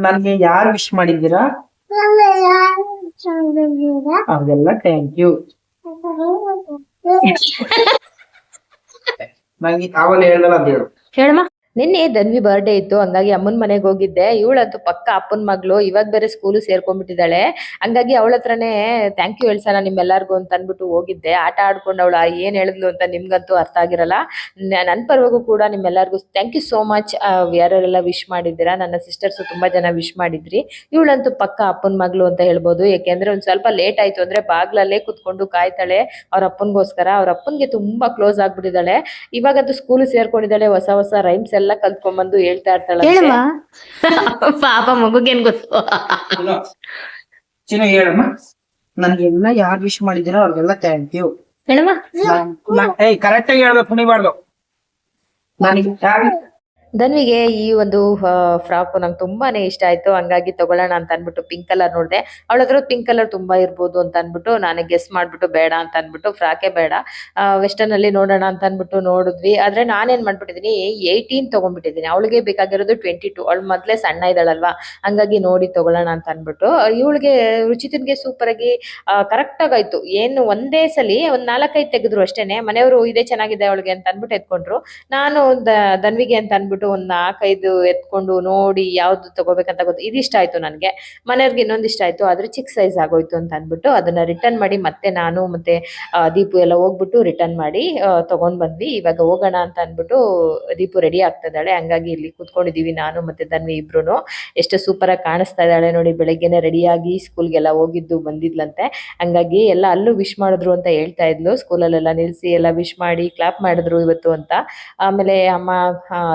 ನನ್ಗೆ ಯಾರು ವಿಶ್ ಮಾಡಿದ್ದೀರಾ? ಅವ್ರಿಗೆಲ್ಲ ಥ್ಯಾಂಕ್ ಯು ನಂಗೆ ಆವಲ್ಲಿ ಹೇಳ್ದಲ್ಲ ಅಂತ ಹೇಳು. ಹೇಳಮ್ಮ. ನಿನ್ನೆ ಧನ್ವಿ ಬರ್ಡೇ ಇತ್ತು, ಹಂಗಾಗಿ ಅಮ್ಮನ ಮನೆಗೆ ಹೋಗಿದ್ದೆ. ಇವಳಂತೂ ಪಕ್ಕ ಅಪ್ಪನ ಮಗಳು, ಇವಾಗ ಬೇರೆ ಸ್ಕೂಲು ಸೇರ್ಕೊಂಡ್ಬಿಟ್ಟಿದ್ದಾಳೆ. ಹಂಗಾಗಿ ಅವಳ ಹತ್ರನೇ ಥ್ಯಾಂಕ್ ಯು ಹೇಳ್ಸೋಣ ನಿಮ್ಮೆಲ್ಲರಿಗೂ ಅಂತ ಅಂದ್ಬಿಟ್ಟು ಹೋಗಿದ್ದೆ. ಆಟ ಆಡ್ಕೊಂಡು ಅವಳು ಏನ್ ಹೇಳಿದ್ಲು ಅಂತ ನಿಮ್ಗಂತೂ ಅರ್ಥ ಆಗಿರಲ್ಲ. ನನ್ನ ನನ್ ಪರವಾಗೂ ಕೂಡ ನಿಮ್ಮೆಲ್ಲರಿಗೂ ಥ್ಯಾಂಕ್ ಯು ಸೋ ಮಚ್ ಯಾರ್ಯಾರೆಲ್ಲ ವಿಶ್ ಮಾಡಿದ್ದೀರಾ? ನನ್ನ ಸಿಸ್ಟರ್ಸ್ ತುಂಬಾ ಜನ ವಿಶ್ ಮಾಡಿದ್ರಿ. ಇವಳಂತೂ ಪಕ್ಕ ಅಪ್ಪನ ಮಗಳು ಅಂತ ಹೇಳ್ಬೋದು. ಯಾಕೆಂದ್ರೆ ಒಂದ್ ಸ್ವಲ್ಪ ಲೇಟ್ ಆಯ್ತು ಅಂದ್ರೆ ಬಾಗ್ಲಲ್ಲೇ ಕುತ್ಕೊಂಡು ಕಾಯ್ತಾಳೆ. ಅವ್ರ ಅಪ್ಪನಿಗೋಸ್ಕರ. ಅವ್ರ ಅಪ್ಪನ್ಗೆ ತುಂಬಾ ಕ್ಲೋಸ್ ಆಗ್ಬಿಟ್ಟಿದ್ದಾಳೆ. ಇವಾಗಂತೂ ಸ್ಕೂಲ್ ಸೇರ್ಕೊಂಡಿದ್ದಾಳೆ, ಹೊಸ ಹೊಸ ರೈಮ್ಸ್ ಎಲ್ಲ ಕಲ್ತ್ಕೊಂಡ್ಬಂದು ಹೇಳ್ತಾ ಇರ್ತಾಳೆ ಹೇಳಮ್ಮ. ಪಾಪ ಮಗುಗೇನ್ ಗೊತ್ತು. ಚಿನ್ನು, ಹೇಳಮ್ಮ. ನನ್ಗೆಲ್ಲ ಯಾರು ವಿಶ್ ಮಾಡಿದಿರೋ ಅವ್ರಿಗೆಲ್ಲ ಥ್ಯಾಂಕ್ ಯು ಹೇಳಮ್ಮ. ಏಯ್ ಕರೆಕ್ಟ್ ಆಗಿ ಹೇಳ್ಬೇಕು ಕುಣಿಬಾರ್ದು ನನಗೆ ಯಾರು ಧನ್ವಿಗೆ ಈ ಒಂದು ಫ್ರಾಕ್ ನಂಗೆ ತುಂಬಾನೇ ಇಷ್ಟ ಆಯ್ತು. ಹಂಗಾಗಿ ತಗೊಳ್ಳೋಣ ಅಂತ ಅನ್ಬಿಟ್ಟು ಪಿಂಕ್ ಕಲರ್ ನೋಡಿದೆ. ಅವಳ ಹತ್ರ ಪಿಂಕ್ ಕಲರ್ ತುಂಬಾ ಇರ್ಬೋದು ಅಂತ ಅನ್ಬಿಟ್ಟು ನಾನು ಗೆಸ್ ಮಾಡ್ಬಿಟ್ಟು ಬೇಡ ಅಂತ ಅನ್ಬಿಟ್ಟು ಫ್ರಾಕೆ ಬೇಡ. ವೆಸ್ಟರ್ನ್ ಅಲ್ಲಿ ನೋಡೋಣ ಅಂತ ಅನ್ಬಿಟ್ಟು ನೋಡಿದ್ವಿ. ಆದ್ರೆ ನಾನೇನ್ ಮಾಡ್ಬಿಟ್ಟಿದೀನಿ ಏಯ್ಟೀನ್ ತಗೊಂಡ್ಬಿಟ್ಟಿದೀನಿ. ಅವಳಿಗೆ ಬೇಕಾಗಿರೋದು ಟ್ವೆಂಟಿ ಟು ಅವಳು ಮೊದ್ಲೇ ಸಣ್ಣ ಇದ್ದಾಳಲ್ವಾ? ಹಂಗಾಗಿ ನೋಡಿ ತಗೊಳ್ಳೋಣ ಅಂತ ಅನ್ಬಿಟ್ಟು ಇವಳಿಗೆ, ರುಚಿತನ್ಗೆ ಸೂಪರ್ ಆಗಿ ಕರೆಕ್ಟ್ ಆಗಾಯ್ತು ಏನು ಒಂದೇ ಸಲಿ ಒಂದ್ ನಾಲ್ಕೈದು ತೆಗೆದ್ರು ಅಷ್ಟೇನೆ. ಮನೆಯವರು ಇದೇ ಚೆನ್ನಾಗಿದೆ ಅವಳಿಗೆ ಅಂತ ಅನ್ಬಿಟ್ಟು ಎತ್ಕೊಂಡ್ರು. ನಾನು ದ- ಧನ್ವಿಗೆ ಅಂತ ಅನ್ಬಿಟ್ಟು ಒಂದ್ ನಾಲ್ಕೈದು ಎತ್ಕೊಂಡು ನೋಡಿ ಯಾವ್ದು ತಗೋಬೇಕಂತ ಗೊತ್ತು ಇದಿಷ್ಟ ಆಯ್ತು ನನ್ಗೆ. ಮನೆಯವ್ರಿಗೆ ಇನ್ನೊಂದು ಇಷ್ಟ ಆಯ್ತು, ಆದ್ರೆ ಚಿಕ್ಕ ಸೈಜ್ ಆಗೋಯ್ತು ಅಂತ ಅಂದ್ಬಿಟ್ಟು ಅದನ್ನ ರಿಟರ್ನ್ ಮಾಡಿ ಮತ್ತೆ ನಾನು ಮತ್ತೆ ದೀಪು ಎಲ್ಲ ಹೋಗ್ಬಿಟ್ಟು ರಿಟರ್ನ್ ಮಾಡಿ ತಗೊಂಡ್ ಬಂದ್ವಿ. ಇವಾಗ ಹೋಗೋಣ ಅಂತ ಅಂದ್ಬಿಟ್ಟು ದೀಪು ರೆಡಿ ಆಗ್ತಾ ಹಂಗಾಗಿ ಇಲ್ಲಿ ಕೂತ್ಕೊಂಡಿದೀವಿ ನಾನು ಮತ್ತೆ ಧನ್ವಿ ಇಬ್ರು ಎಷ್ಟು ಸೂಪರ್ ಆಗಿ ಕಾಣಿಸ್ತಾ ಇದ್ದಾಳೆ ನೋಡಿ, ಬೆಳಗ್ಗೆನೆ ರೆಡಿಯಾಗಿ ಸ್ಕೂಲ್ಗೆಲ್ಲ ಹೋಗಿದ್ದು, ಬಂದಿದ್ಲಂತೆ. ಹಂಗಾಗಿ ಎಲ್ಲ ಅಲ್ಲೂ ವಿಶ್ ಮಾಡಿದ್ರು ಅಂತ ಹೇಳ್ತಾ ಇದ್ಲು. ಸ್ಕೂಲಲ್ಲೆಲ್ಲ ನಿಲ್ಸಿ ಎಲ್ಲ ವಿಶ್ ಮಾಡಿ ಕ್ಲಾಪ್ ಮಾಡಿದ್ರು ಇವತ್ತು ಅಂತ. ಆಮೇಲೆ ಅಮ್ಮ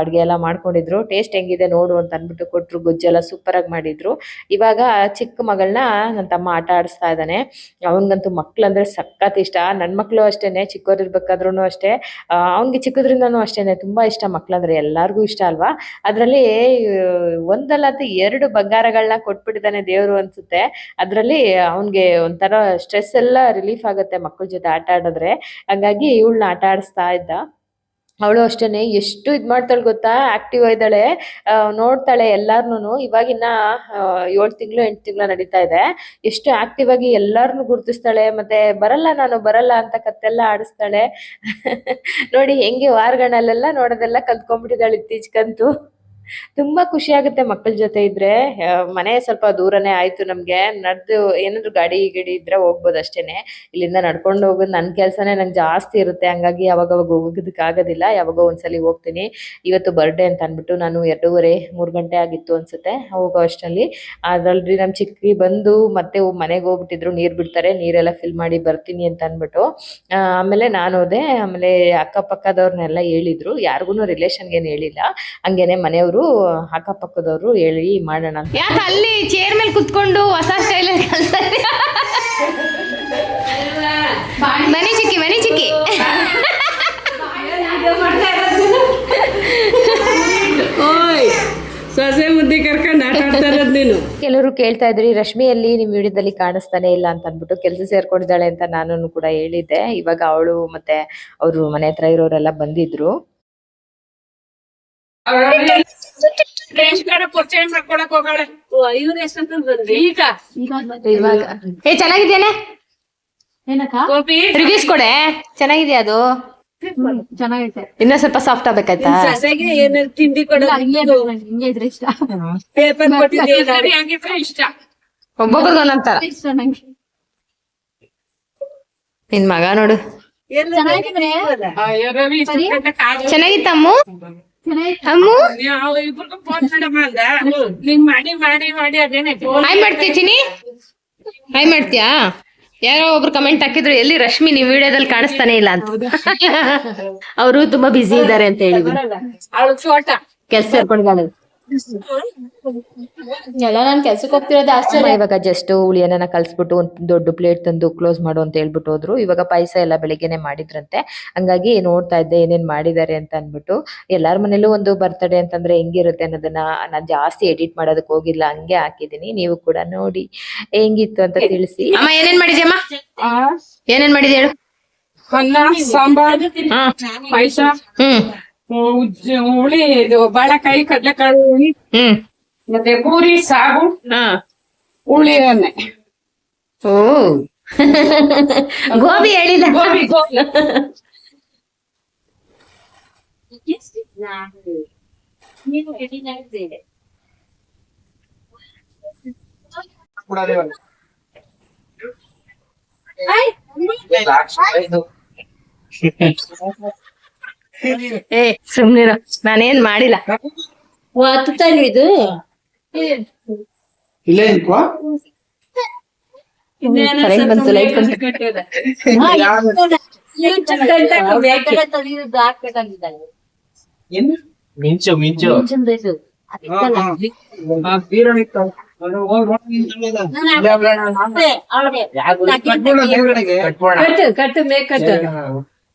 ಅಡ್ಗೆ ಎಲ್ಲ ಮಾಡ್ಕೊಂಡಿದ್ರು. ಟೇಸ್ಟ್ ಹೆಂಗಿದೆ ನೋಡು ಅಂತ ಅನ್ಬಿಟ್ಟು ಕೊಟ್ರು. ಗೊಜ್ಜೆಲ್ಲ ಸೂಪರ್ ಆಗಿ ಮಾಡಿದ್ರು. ಇವಾಗ ಚಿಕ್ಕ ಮಗಳನ್ನ ನನ್ನ ತಮ್ಮ ಆಟ ಆಡಿಸ್ತಾ ಇದ್ದಾನೆ. ಅವನಿಗಂತೂ ಮಕ್ಳು ಅಂದ್ರೆ ಸಖತ್ ಇಷ್ಟ. ನನ್ನ ಮಕ್ಳು ಅಷ್ಟೇನೆ ಚಿಕ್ಕವ್ರು ಇರ್ಬೇಕಾದ್ರು ಅಷ್ಟೇ. ಅವನಿಗೆ ಚಿಕ್ಕದ್ರಿಂದನೂ ಅಷ್ಟೇನೆ. ತುಂಬಾ ಇಷ್ಟ ಮಕ್ಳಂದ್ರೆ ಎಲ್ಲಾರ್ಗೂ ಇಷ್ಟ ಅಲ್ವಾ? ಅದ್ರಲ್ಲಿ, ಒಂದಲ್ಲ ಎರಡು ಬಂಗಾರಗಳನ್ನ ಕೊಟ್ಬಿಟ್ಟಿದ್ದಾನೆ ದೇವ್ರು ಅನ್ಸುತ್ತೆ. ಅದ್ರಲ್ಲಿ ಅವನ್ಗೆ ಒಂಥರ ಸ್ಟ್ರೆಸ್ ಎಲ್ಲ ರಿಲೀಫ್ ಆಗುತ್ತೆ ಮಕ್ಕಳ ಜೊತೆ ಆಟ ಆಡಿದ್ರೆ. ಹಂಗಾಗಿ ಇವಳನ್ನ ಆಟ ಆಡಿಸ್ತಾ ಇದ್ದ. ಅವಳು ಅಷ್ಟೇನೆ ಎಷ್ಟು ಇದ್ ಮಾಡ್ತಾಳೆ ಗೊತ್ತಾ? ಆಕ್ಟಿವ್ ಇದ್ದಾಳೆ ನೋಡ್ತಾಳೆ ಎಲ್ಲಾರ್ನು ಇವಾಗಿನ್ನ ಏಳು ತಿಂಗಳು, ಎಂಟು ತಿಂಗಳು ನಡೀತಾ ಇದೆ. ಎಷ್ಟು ಆಕ್ಟಿವ್ ಆಗಿ ಎಲ್ಲಾರ್ನು ಗುರ್ತಿಸ್ತಾಳೆ. ಮತ್ತೆ ಬರಲ್ಲ ನಾನು, ಬರಲ್ಲ ಅಂತ ಕತ್ತೆಲ್ಲ ಆಡಿಸ್ತಾಳೆ. ನೋಡಿ, ಹೆಂಗೆ ವಾರಗಳಲ್ಲೆಲ್ಲ ನೋಡೋದೆಲ್ಲ ಕಲ್ತ್ಕೊಂಡ್ಬಿಟ್ಟಿದ್ದಾಳೆ ಇತ್ತೀಚೆಗಂತೂ. ತುಂಬಾ ಖುಷಿ ಆಗುತ್ತೆ ಮಕ್ಕಳ ಜೊತೆ ಇದ್ರೆ. ಮನೆ ಸ್ವಲ್ಪ ದೂರನೇ ಆಯ್ತು ನಮ್ಗೆ. ನಡೆದು ಏನಾದ್ರು ಗಾಡಿ ಗಿಡಿ ಇದ್ರೆ ಹೋಗ್ಬೋದು ಅಷ್ಟೇನೆ. ಇಲ್ಲಿಂದ ನಡ್ಕೊಂಡು ಹೋಗೋದು ನನ್ನ ಕೆಲಸನೇ ನಂಗೆ ಜಾಸ್ತಿ ಇರುತ್ತೆ. ಹಂಗಾಗಿ ಅವಾಗ ಹೋಗೋದಕ್ಕೆ ಆಗೋದಿಲ್ಲ. ಯಾವಾಗೋ ಒಂದ್ಸಲಿ ಹೋಗ್ತೀನಿ. ಇವತ್ತು ಬರ್ಡೇ ಅಂತ ಅನ್ಬಿಟ್ಟು ನಾನು ಎರಡೂವರೆ, ಮೂರು ಗಂಟೆ ಆಗಿತ್ತು ಅನ್ಸುತ್ತೆ ಹೋಗೋ ಅಷ್ಟರಲ್ಲಿ. ಅದ್ರಲ್ರಿ ನಮ್ಮ ಚಿಕ್ಕಿ ಬಂದು ಮತ್ತೆ ಮನೆಗೆ ಹೋಗ್ಬಿಟ್ಟಿದ್ರು. ನೀರ್ ಬಿಡ್ತಾರೆ. ನೀರೆಲ್ಲ ಫಿಲ್ ಮಾಡಿ ಬರ್ತೀನಿ ಅಂತ ಅನ್ಬಿಟ್ಟು ಆಮೇಲೆ ನಾನು ಹೋದೆ. ಆಮೇಲೆ ಅಕ್ಕಪಕ್ಕದವ್ರನ್ನೆಲ್ಲ ಹೇಳಿದ್ರು. ಯಾರಿಗೂ ರಿಲೇಷನ್ಗೆ ಏನು ಹೇಳಿಲ್ಲ. ಹಂಗೇನೆ ಮನೆಯವರು ಅಕ್ಕಪಕ್ಕದವರು ಹೇಳಿ ಮಾಡೋಣ ಅಂತ. ಯಾಕೆ ಅಲ್ಲಿ ಚೇರ್ ಮೇಲೆ ಕುತ್ಕೊಂಡು ಹೊಸ ಸ್ಟೈಲ್ ಕಲ್ತಾ ಇದೀಯ? ಬನ್ನಿ ಚಿಕ್ಕಿ ಮನೆ ಚಿಕ್ಕಿ. ಓಯ್ ಸೊಸೆ ಮುದ್ದೆ ಕರ್ಕೊಂಡು ಆಟ ಆಡ್ತಾ ಇರೋದು ನೀನು. ಕೆಲವರು ಕೇಳ್ತಾ ಇದ್ರಿ ರಶ್ಮಿಯಲ್ಲಿ ನಿಮ್ ವಿಡಿಯೋದಲ್ಲಿ ಕಾಣಿಸ್ತಾನೆ ಇಲ್ಲ ಅಂತ ಅನ್ಬಿಟ್ಟು ಕೆಲಸ ಸೇರ್ಕೊಂಡಿದ್ದಾಳೆ ಅಂತ ನಾನು ಕೂಡ ಹೇಳಿದ್ದೆ. ಇವಾಗ ಅವಳು ಮತ್ತೆ ಅವರು ಮನೆ ಹತ್ರ ಇರೋರೆಲ್ಲ ಬಂದಿದ್ರು. ಏ ಚೆನ್ನಾಗಿದ್ದೇನೆ ರಿವ್ಯೂಸ್ ಕೊಡೆ ಚೆನ್ನಾಗಿದ್ಯಾ ಅದು? ಇನ್ನ ಸ್ವಲ್ಪ ಸಾಫ್ಟ್ ಆಗ್ಬೇಕಾಯ್ತಾ ಸೊಸೆಗೆ ಏನಾದ್ರು ತಿಂಡಿ ಕೊಡೋದು? ಪೇಪರ್ ಕೊಟ್ಟಿದ್ದೀವಿ ಇಷ್ಟ. ಒಬ್ಬೊಬ್ರಿಗೆ ಒಂದೊಂಥರ ನಿನ್ ಮಗ ನೋಡು. ಚೆನ್ನಾಗಿತ್ತಮ್ಮ? ಹಾಯ್ ಮಾಡ್ತೀಯ ಚಿನಿ ಹಾಯ್ ಮಾಡ್ತೀಯಾ? ಯಾರೋ ಒಬ್ರು ಕಮೆಂಟ್ ಹಾಕಿದ್ರು ಎಲ್ಲಿ ರಶ್ಮಿ ನಿಮ್ ವಿಡಿಯೋದಲ್ಲಿ ಕಾಣಿಸ್ತಾನೆ ಇಲ್ಲ ಅಂತ. ಅವರು ತುಂಬಾ ಬಿಸಿ ಇದ್ದಾರೆ ಅಂತ ಹೇಳಿದ್ರು. ಕೆಲ್ಸ ಸೇರ್ಕೊಂಡಿದ್ದಾಳೆ ಎಲ್ಲ ನಾನ್ ಕೆಲ್ಸಕ್ಕೆ ಹೋಗ್ತಿರೋದು ಇವಾಗ ಜಸ್ಟ್ ಹುಳಿಯನ್ನ ಕಲ್ಸ್ಬಿಟ್ಟು ಒಂದ್ ದೊಡ್ಡ ಪ್ಲೇಟ್ ತಂದು ಕ್ಲೋಸ್ ಮಾಡು ಅಂತ ಹೇಳ್ಬಿಟ್ಟು ಹೋದ್ರು. ಇವಾಗ ಪಾಯಸ ಎಲ್ಲ ಬೆಳಿಗ್ಗೆನೆ ಮಾಡಿದ್ರಂತೆ. ಹಂಗಾಗಿ ನೋಡ್ತಾ ಇದ್ದೆ ಏನೇನ್ ಮಾಡಿದ್ದಾರೆ ಅಂತ ಅನ್ಬಿಟ್ಟು ಎಲ್ಲಾರ ಮನೇಲೂ ಒಂದು ಬರ್ತಡೇ ಅಂತಂದ್ರೆ ಹೆಂಗಿರುತ್ತೆ ಅನ್ನೋದನ್ನ ನಾನ್ ಜಾಸ್ತಿ ಎಡಿಟ್ ಮಾಡೋದಕ್ಕೆ ಹೋಗಿಲ್ಲ. ಹಂಗೆ ಹಾಕಿದೀನಿ ನೀವು ಕೂಡ ನೋಡಿ. ಹೆಂಗಿತ್ತು ಅಂತ ತಿಳಿಸಿ. ಅಮ್ಮ ಏನೇನ್ ಮಾಡಿದ್ಯಮ್ಮ? ಏನೇನ್ ಮಾಡಿದ್ಯ ಹೇಳು? ಅನ್ನ ಸಾಂಬಾರ್ ಪಾಯಸ. ಹ್ಮ್. ಹುಳಿ ಇದು ಬಾಳೆಕಾಯಿ ಕಡ್ಲೆಕಾಳು ಹುಳಿ ಹ್ಮ್ ಮತ್ತೆ ಪೂರಿ ಸಾಗು ಹಾ ಹುಳಿ ಎಣ್ಣೆ ಓ ಗೋಬಿ ಹೇಳಿದ ಗೋಬಿ ಗೋಬಿ ಏ ಸುಮ್ನಿ ನಾನೇನ್ ಮಾಡಿಲ್ಲ. ಇದು. ಇಲ್ಲೇ ನಿಂತ್ಕೋ. ಕರೆಂಟ್ ಬಂತು ಲೈಟ್ ಬಂತು? ಮಿಂಚು ಮಿಂಚು. ಕಟ್ಟು ಕಟ್ಟು ಮೇಕ್ ಕಟ್ಟು.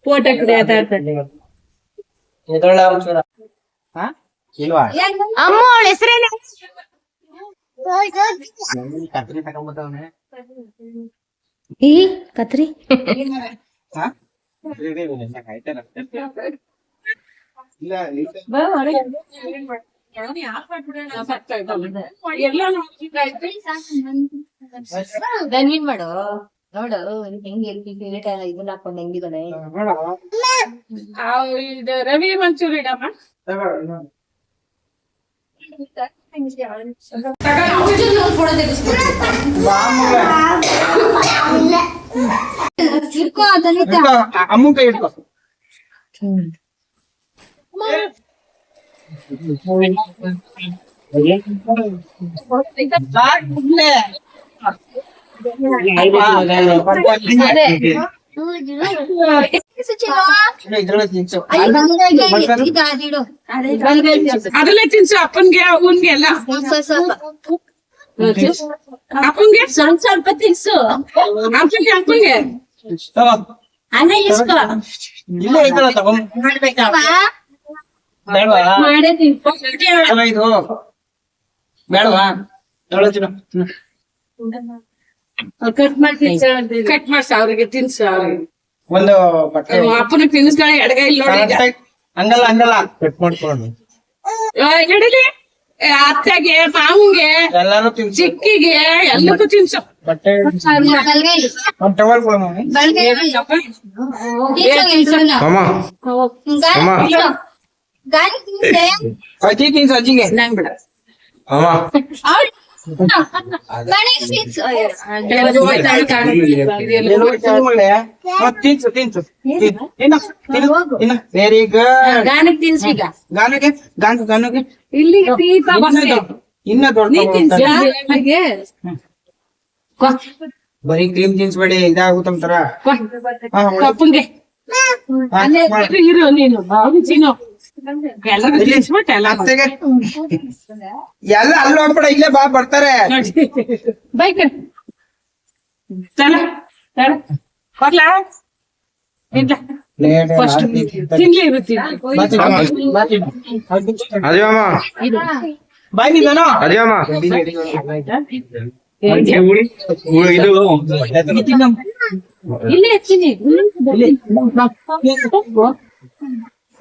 ಫೋಟೋ ಕಡೆ? ಇಲ್ವಾ? ಅಮ್ಮ ಅವಳ ಹೆಸರೇನು? ಕತ್ರಿ. ಈ ಕತ್ರಿ? ಇದೆ, ಇದೆ, ಇದೆ, ಆಯ್ತಲ್ಲ. ಇಲ್ಲ, ಇಲ್ಲ. ಎಲ್ಲ ನೋಡ್ಬೇಕಾಯ್ತು ಗನ್ವಿನ್ ಮಾಡು ನೋಡು ಹೆಂಗ್ ಇದನ್ನ ಹಾಕೊಂಡು ಹೆಂಗಿದಾನೆ ಬೇಡ. ಆ, ಇದು ರವಿ ಮಂಚೂರಿ ಇಡಮ್ಮ ತಗೊಳ್ಳಿ, ನೋಡಿ. ಬಾ, ಮಗಳೇ. ಇಟ್ಕೋ ಅದನ್ನ ಇಟ್ಕೋ, ಆ- ಅಮ್ಮನ್ ಕೈ ಇಟ್ಕೋ. ಸಾಕ್ ಅದಲ್ಲೇ ತಿನ್ಸು ಅಪ್ಪನ್ಗೆ ಅವನ್ಗೆ ಎಲ್ಲ ಅಪ್ಪನ್ಗೆ ಸ್ವಲ್ಪ ಸ್ವಲ್ಪ ತಿನ್ಸು ಅಪ್ಪನ್ಗೆ ಅಪ್ಪನ್ಗೆ. ಅನ್ನ ಇಸ್ಕೋ. ಮಾಡೇ ತಿನ್ಕೊ ಬೇಡವಾ. ಕಟ್ ಮಾಡಿ ಕಟ್ ಮಾಡ್ಸ ಅವ್ರಿಗೆ ತಿನ್ಸು ಅವ್ರಿಗೆ. ಒಂದು ಬಟ್ಟೆ ಅಪ್ಪನ ತಿನ್ಸ್ಗಳ ಎಡಗೈ ಇಲ್ಲಿ ನೋಡಿ ಹಂಗಲ್ಲ ಹಂಗಲ್ಲ. ಕಟ್ ಮಾಡ್ಕೊಂಡು ಎಡಲಿ ಅತ್ತೆಗೆ ಮಾವಂಗೆ ಎಲ್ಲಾರು ತಿನ್ಸಿ. ಚಿಕ್ಕಿಗೆ ಎಲ್ಲಕ್ಕೂ ತಿನ್ಸು. ಬಟ್ಟೆ ಅಜ್ಜಿಗೆ. ನಂಗ್ ಬಿಡ. ವೆರಿ ಗುಡ್ ಗಾನಕ್ಕೆ ತಿನ್ಸು ಈಗ. ಗಾನುಗೆ ಗಾನು ಗಾನುಗೆ ಇಲ್ಲಿ ಇನ್ನ ದೊಡ್ಡ ಬರೀ ಕ್ರೀಮ್ ತಿನ್ಸ್ಬೇಡಿ ಇದಾಗುತ್ತಂತಾರ ಕಪ್ಪಂಗೆ. ಇರು, ನೀನು. ಅವ್ನು ತಿನ್ನು ಎಲ್ಲರೂ ತಿನ್ಸ್ಬಿಟ್ಟು ಎಲ್ಲ ಮಾಡು. ಅತ್ತೆಗೆ ಎಲ್ಲ ಅಲ್ಲಿ ಹೋಗ್ಬೇಡ ಇಲ್ಲೇ ಬಾ ಬರ್ತಾರೆ. ನೋಡಿ. ಬೈಕ್ ಚಲ ಚಲ. ಬರ್ಲಾ? ಇಲ್ಲ ಫಸ್ಟ್ ತಿನ್ಲಿ ಇರು ತಿನ್ಲಿ ಅದೇ ಅಮ್ಮ ಬಾಯ್ ನಿಧಾನ ಅದೇ ಅಮ್ಮ ಇದು. ಇಲ್ಲೇ ತಿನ್ನಿ.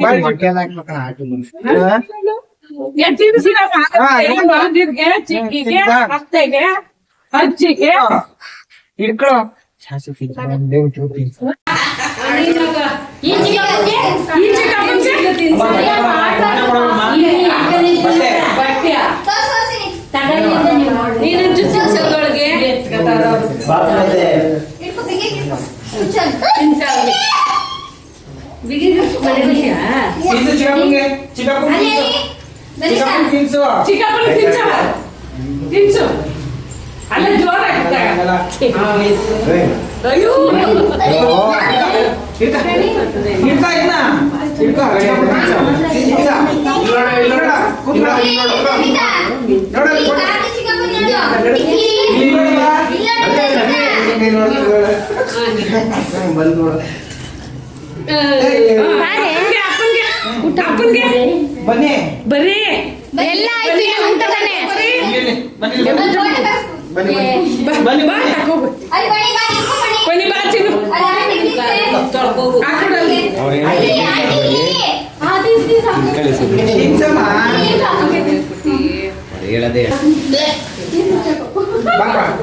ಬಾರಿ ಹೊಟ್ಟೆಲ್ ಹಾಕ್ಬೇಕಣ ಆಟು ಮುಂದೆ. ಹಾ? ಏ, ತಿನ್ಸಿರಮ್ಮ. ಹಾ, ಏನು? ಬಂದಿರ್ಗೆ, ಚಿಕ್ಕಿಗೆ ತಿನ್ಸ. ಅತ್ತೆಗೆ ಅಜ್ಜಿಗೆ ಇಟ್ಕೊಳೋ. ಸಾಸು ತಿನ್ಸು. ಒಂದೇ ಒಂಚೂರು ತಿನ್ಸು. ಈ ಚಿಕ್ಕಪ್ಪಂಗೆ ಬಟ್ಟೆ ಅಲ್ಲ ಜೋರಾಗಿ ಹಂಗಲ್ಲ. ಇರ್ತಾ ಬನ್ನಿ. ಬರ್ರಿ ಎಲ್ಲ ಊಟ ತಾನೆ Agradeço. Vai, vai.